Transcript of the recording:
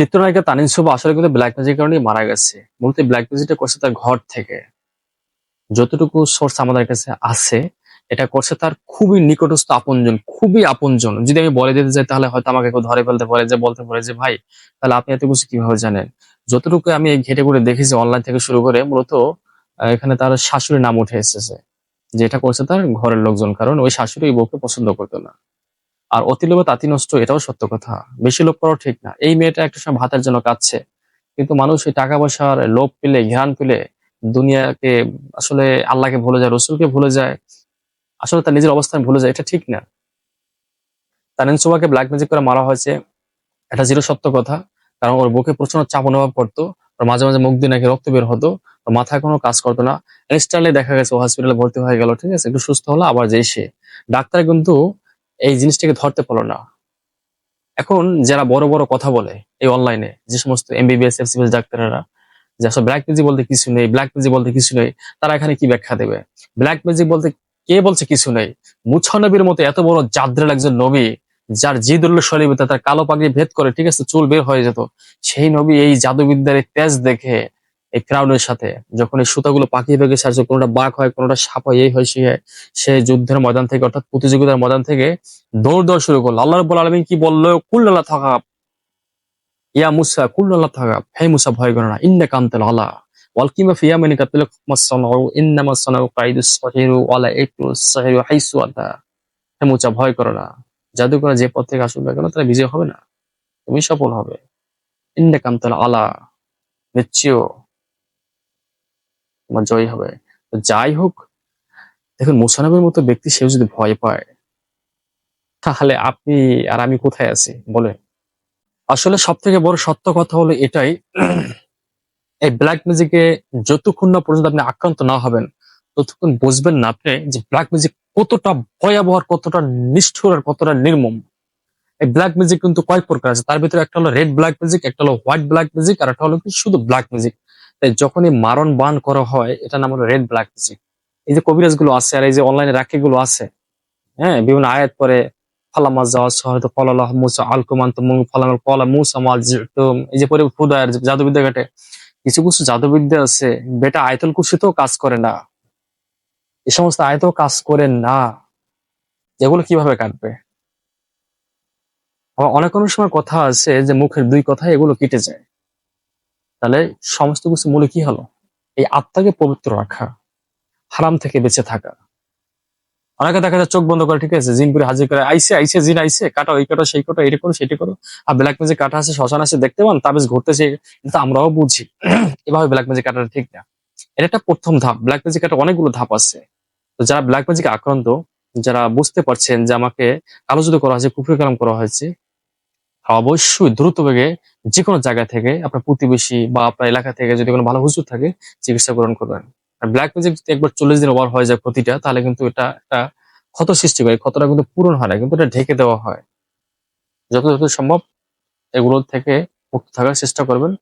চিত্রনায়িকা তানিন সুবা আসলে কিন্তু ব্ল্যাক ম্যাজিক কারণে মারা গেছে। মূলত ব্ল্যাক ম্যাজিকটা করছে তার ঘর থেকে। যতটুকু সোর্স আমাদের কাছে আছে, এটা করছে তার খুবই নিকটস্থ আপনজন, খুবই আপনজন। যদি আমি বলে দিতে যাই তাহলে হয়তো আমাকে কেউ ধরে ফেলতে পারে, যে বলতে পারে যে, ভাই, তাহলে আপনি এত কিছু কীভাবে জানেন? যতটুকু আমি এই ঘেটে করে দেখেছি অনলাইন থেকে শুরু করে, মূলত এখানে তার শাশুড়ির নাম উঠে এসেছে, যে এটা করছে তার ঘরের লোকজন। কারণ ওই শাশুড়ি বউকে পছন্দ করতো না। আর অতি লোভে তাঁতি নষ্ট, এটাও সত্য কথা। বেশি লোভ করাও ঠিক না। এই মেয়েটা একটা সময় ভাতের জন্য কাঁদছে। কিন্তু মানুষ এই টাকা পয়সার লোভ পেলে, ঘ্রাণ পেলে, দুনিয়াকে আসলে আল্লাহকে ভুলে যায়, রসুলকে ভুলে যায়, আসলে তার নিজের অবস্থান ভুলে যায়, এটা ঠিক না। তানিন সুবাকে ব্ল্যাক ম্যাজিক করে মারা হয়েছে, এটা জিরো সত্য কথা। কারণ ওর বুকে প্রচণ্ড চাপ অনুভব করতো, ওর মাঝে মাঝে মুখ দিয়ে নাকি রক্ত বের হতো, ওর মাথায় কোনো কাজ করতো না। ইনস্ট্যান্টলি দেখা গেছে ও হসপিটালে ভর্তি হয়ে গেল, ঠিক আছে? একটু সুস্থ হলো, আবার যে সে। ডাক্তার কিন্তু এই জিনিসটাকে ধরতে পারল না। এখন যারা বড় বড় কথা বলে এই অনলাইনে যে সমস্ত এমবিবিএস এফসিবিএস ডাক্তারেরা, যে আসলে ব্ল্যাক ম্যাজিক বলতে কিছু নেই ব্ল্যাক ম্যাজিক বলতে কিছু নেই, তারা এখানে কি ব্যাখ্যা দেবে? ব্ল্যাক ম্যাজিক বলতে কে বলছে কিছু নেই? মুছা নবীর মতো এত বড় জাদ্রেল একজন নবী, যার জিদুল্লাহ শরীফ তার কালো পাগড়ি ভেদ করে, ঠিক আছে, চুল বের হয়ে যেত, সেই নবী এই জাদুবিদ্যার তেজ দেখে এই ক্রাউনের সাথে। যখন এই সুতাগুলো পাকিয়ে পেকে সারছে কোনোটা বাঘ হয়, কোনোটা সাপ হয়, এই হয়, সেই হয়, সে যুদ্ধের ময়দান থেকে, অর্থাৎ প্রতিযোগিতার ময়দান থেকে দৌড় দৌড় শুরু করল। আল্লাহ রব্বুল আলমিন কি বলল? কুল্লাল্লাহ থাকা ইয়া মুসা কুল্লাল্লাহ থাকা হে মুসা, ভয় করো না। ইন্না কান্তাল আলা। ওয়াল কিমা ফিয়া মানে কাতিল মাসানাউ ইন্নামা সানাউ কাইদুস সাহিরু ওয়ালা একটু সাহিরু হাইসু আতা হে মুসা, ভয় করো না। জাদু করে যে পথ থেকে আসুক না কেন, তারা বিজয় হবে না। তুমি সফল হবে। ইন্না কান্তাল আলা। নিশ্চয় তোমার জয় হবে। যাই হোক, দেখুন মুসানবের মতো ব্যক্তি সেও যদি ভয় পায়, তাহলে আপনি আর আমি কোথায় আছি? বলেন। আসলে সব থেকে বড় সত্য কথা হলো এটাই, এই ব্ল্যাক ম্যাজিকে যতক্ষণ না পর্যন্ত আপনি আক্রান্ত না হবেন, ততক্ষণ বুঝবেন না আপনি যে ব্ল্যাক ম্যাজিক কতটা ভয়াবহ কতটা নিষ্ঠুর আর কতটা নির্মম। এই ব্ল্যাক ম্যাজিক কিন্তু কয়েক প্রকার আছে। তার ভিতরে একটা হলো রেড ব্ল্যাক ম্যাজিক একটা হলো হোয়াইট ব্ল্যাক ম্যাজিক আর একটা হলো শুধু ব্ল্যাক ম্যাজিক তাই যখনই মারণ বান করা হয়, এটা নাম হলো রেড ব্ল্যাক ম্যাজিক এই যে কবিরাজগুলো আছে আর এই যে অনলাইনে রাখি গুলো আছে হ্যাঁ বিভিন্ন আয়াত পরে হয়তো মাল এই যে জাদুবিদ্যা কিছু কিছু জাদুবিদ্যা আছে, বেটা আয়তল কুশিতেও কাজ করে না। সমস্ত আয়তও কাজ করে না। এগুলো কীভাবে কাটবে? অনেক অনেক সময় কথা আছে যে মুখের দুই কথায় এগুলো কেটে যায়। তাহলে সমস্ত কিছু মূলে কি হলো? এই আত্মাকে পবিত্র রাখা, হারাম থেকে বেঁচে থাকা। অনেকে দেখা যায় চোখ বন্ধ করে, ঠিক আছে জিন করে হাজির করে, আইসে আইসে, জিন আইসে, কাটা ওই কাটা, সেই কাটো, এটা করো, সেটা করো। আর ব্ল্যাক ম্যাজিক কাটা আছে, শ্মশান আছে, দেখতে পান, তাবিজ ঘুরতেছে কিন্তু আমরাও বুঝি, এভাবে ব্ল্যাক ম্যাজিক কাটাটা ঠিক না। এটা একটা প্রথম ধাপ ব্ল্যাক ম্যাজিক কাটা অনেকগুলো ধাপ আছে। তো যারা ব্ল্যাক ম্যাজিক আক্রান্ত, যারা বুঝতে পারছেন যে আমাকে আলোচিত করা হয়েছে, কুফরি কালাম করা হয়েছে অবশ্যই দ্রুত বেগে যে কোনো জায়গা থেকে আপনার প্রতিবেশী বা আপনার এলাকা থেকে যদি কোনো ভালো হুজুর থাকে, চিকিৎসা গ্রহণ করবেন। আর ব্ল্যাক ম্যাজিক যদি একবার চল্লিশ দিন ওভার হয়ে যায় ক্ষতিটা তাহলে কিন্তু এটা একটা ক্ষত সৃষ্টি করে। ক্ষতটা কিন্তু পূরণ হয় না, কিন্তু এটা ঢেকে দেওয়া হয়। যত যত সম্ভব এগুলোর থেকে মুক্ত থাকার চেষ্টা করবেন।